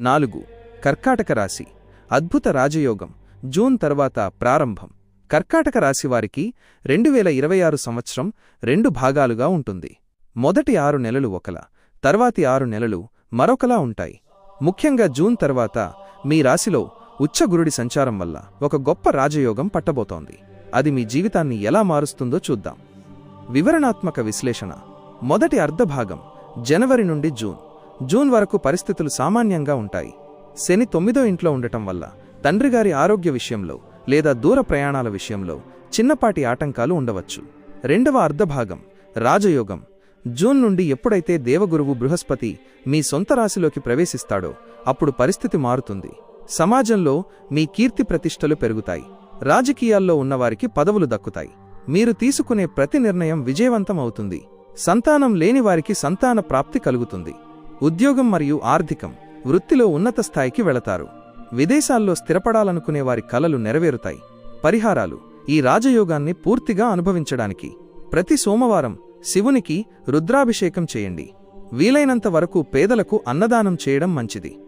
నాలుగు కర్కాటక రాశి అద్భుత రాజయోగం జూన్ తర్వాత ప్రారంభం. కర్కాటక రాశి వారికి రెండు వేల ఇరవై ఆరు సంవత్సరం రెండు భాగాలుగా ఉంటుంది. మొదటి ఆరు నెలలు ఒకలా తర్వాతి ఆరు నెలలు మరొకలా ఉంటాయి. ముఖ్యంగా జూన్ తర్వాత మీ రాశిలో ఉచ్చగురుడి సంచారం వల్ల ఒక గొప్ప రాజయోగం పట్టబోతోంది. అది మీ జీవితాన్ని ఎలా మారుస్తుందో చూద్దాం. వివరణాత్మక విశ్లేషణ. మొదటి అర్ధభాగం జనవరి నుండి జూన్. జూన్ వరకు పరిస్థితులు సామాన్యంగా ఉంటాయి. శని తొమ్మిదో ఇంట్లో ఉండటం వల్ల తండ్రిగారి ఆరోగ్య విషయంలో లేదా దూర ప్రయాణాల విషయంలో చిన్నపాటి ఆటంకాలు ఉండవచ్చు. రెండవ అర్ధభాగం రాజయోగం. జూన్ నుండి ఎప్పుడైతే దేవగురువు బృహస్పతి మీ సొంత రాశిలోకి ప్రవేశిస్తాడో అప్పుడు పరిస్థితి మారుతుంది. సమాజంలో మీ కీర్తి ప్రతిష్టలు పెరుగుతాయి. రాజకీయాల్లో ఉన్నవారికి పదవులు దక్కుతాయి. మీరు తీసుకునే ప్రతి నిర్ణయం విజయవంతం అవుతుంది. సంతానం లేని వారికి సంతాన ప్రాప్తి కలుగుతుంది. ఉద్యోగం మరియు ఆర్థికం వృత్తిలో ఉన్నత స్థాయికి వెళతారు. విదేశాల్లో స్థిరపడాలనుకునే వారి కలలు నెరవేరుతాయి. పరిహారాలు ఈ రాజయోగాన్ని పూర్తిగా అనుభవించడానికి. ప్రతి సోమవారం శివునికి రుద్రాభిషేకం చేయండి. వీలైనంత వరకు పేదలకు అన్నదానం చేయడం మంచిది.